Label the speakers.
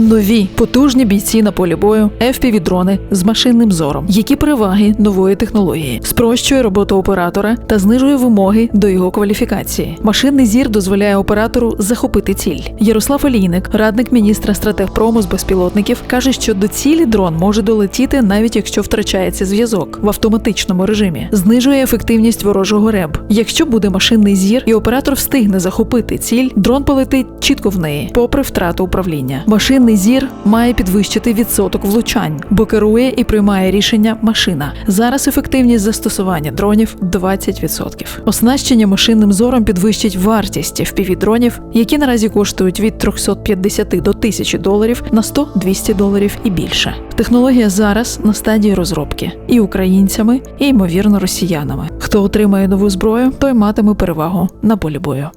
Speaker 1: Нові потужні бійці на полі бою, FPV-дрони з машинним зором. Які переваги нової технології спрощує роботу оператора та знижує вимоги до його кваліфікації. Машинний зір дозволяє оператору захопити ціль. Ярослав Олійник, радник міністра стратегпрому з безпілотників, каже, що до цілі дрон може долетіти навіть якщо втрачається зв'язок в автоматичному режимі, знижує ефективність ворожого реб. Якщо буде машинний зір і оператор встигне захопити ціль, дрон полетить чітко в неї, попри втрату управління. Машинний зір має підвищити відсоток влучань, бо керує і приймає рішення машина. Зараз ефективність застосування дронів 20%. Оснащення машинним зором підвищить вартість FPV-дронів, які наразі коштують від 350 до 1000 доларів на 100-200 доларів і більше. Технологія зараз на стадії розробки і українцями, і ймовірно росіянами. Хто отримає нову зброю, той матиме перевагу на полі бою.